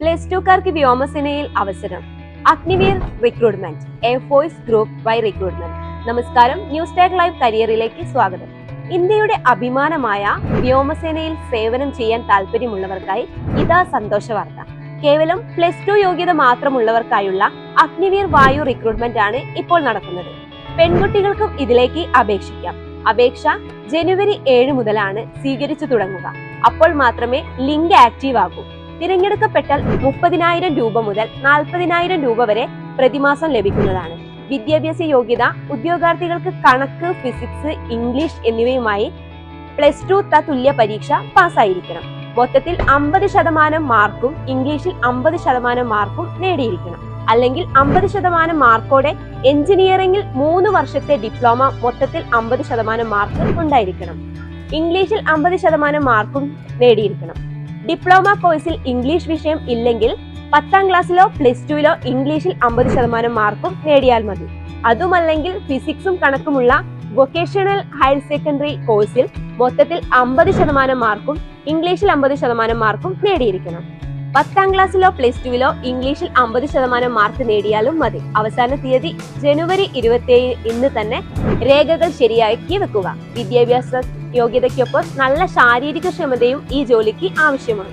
Plus ടുക്കാർക്ക് വ്യോമസേനയിൽ അവസരം. Agniveer recruitment air force group by recruitment നമസ്കാരം ന്യൂസ് ടാഗ് ലൈവ് കരിയറിലേക്ക് സ്വാഗതം. ഇന്ത്യയുടെ അഭിമാനമായ വ്യോമസേനയിൽ സേവനം ചെയ്യാൻ താല്പര്യമുള്ളവർക്കായി ഇതാ സന്തോഷ വാർത്ത. കേവലം പ്ലസ് ടു യോഗ്യത മാത്രമുള്ളവർക്കായുള്ള അഗ്നിവീർ വായു റിക്രൂട്ട്മെന്റ് ആണ് ഇപ്പോൾ നടക്കുന്നത്. പെൺകുട്ടികൾക്കും ഇതിലേക്ക് അപേക്ഷിക്കാം. അപേക്ഷ ജനുവരി ഏഴ് മുതലാണ് സ്വീകരിച്ചു തുടങ്ങുക. അപ്പോൾ മാത്രമേ ലിങ്ക് ആക്റ്റീവ് ആകൂ. തിരഞ്ഞെടുക്കപ്പെട്ടാൽ മുപ്പതിനായിരം രൂപ മുതൽ നാൽപ്പതിനായിരം രൂപ വരെ പ്രതിമാസം ലഭിക്കുന്നതാണ്. വിദ്യാഭ്യാസ യോഗ്യത ഉദ്യോഗാർത്ഥികൾക്ക് കണക്ക് ഫിസിക്സ് ഇംഗ്ലീഷ് എന്നിവയുമായി പ്ലസ് ടു തത്തുല്യ പരീക്ഷ പാസ്സായിരിക്കണം. മൊത്തത്തിൽ അമ്പത് ശതമാനം മാർക്കും ഇംഗ്ലീഷിൽ അമ്പത് ശതമാനം മാർക്കും നേടിയിരിക്കണം. അല്ലെങ്കിൽ അമ്പത് ശതമാനം മാർക്കോടെ എഞ്ചിനീയറിംഗിൽ മൂന്ന് വർഷത്തെ ഡിപ്ലോമ മൊത്തത്തിൽ അമ്പത് ശതമാനം മാർക്ക് ഉണ്ടായിരിക്കണം. ഇംഗ്ലീഷിൽ അമ്പത് ശതമാനം മാർക്കും നേടിയിരിക്കണം. ഡിപ്ലോമ കോഴ്സിൽ ഇംഗ്ലീഷ് വിഷയം ഇല്ലെങ്കിൽ പത്താം ക്ലാസ്സിലോ പ്ലസ് ടുവിലോ ഇംഗ്ലീഷിൽ അമ്പത് ശതമാനം മാർക്കും നേടിയാൽ മതി. അതുമല്ലെങ്കിൽ ഫിസിക്സും കണക്കുമുള്ള വൊക്കേഷണൽ ഹയർ സെക്കൻഡറി കോഴ്സിൽ മൊത്തത്തിൽ അമ്പത് ശതമാനം മാർക്കും ഇംഗ്ലീഷിൽ അമ്പത് ശതമാനം മാർക്കും നേടിയിരിക്കണം. പത്താം ക്ലാസ്സിലോ പ്ലസ് ടുവിലോ ഇംഗ്ലീഷിൽ അമ്പത് ശതമാനം മാർക്ക് നേടിയാലും മതി. അവസാന തീയതി ജനുവരി ഇരുപത്തിയേഴ് ഇന്ന് തന്നെ രേഖകൾ ശരിയാക്കി വെക്കുക. വിദ്യാഭ്യാസ യോഗ്യതയ്ക്കൊപ്പം നല്ല ശാരീരിക ക്ഷമതയും ഈ ജോലിക്ക് ആവശ്യമാണ്.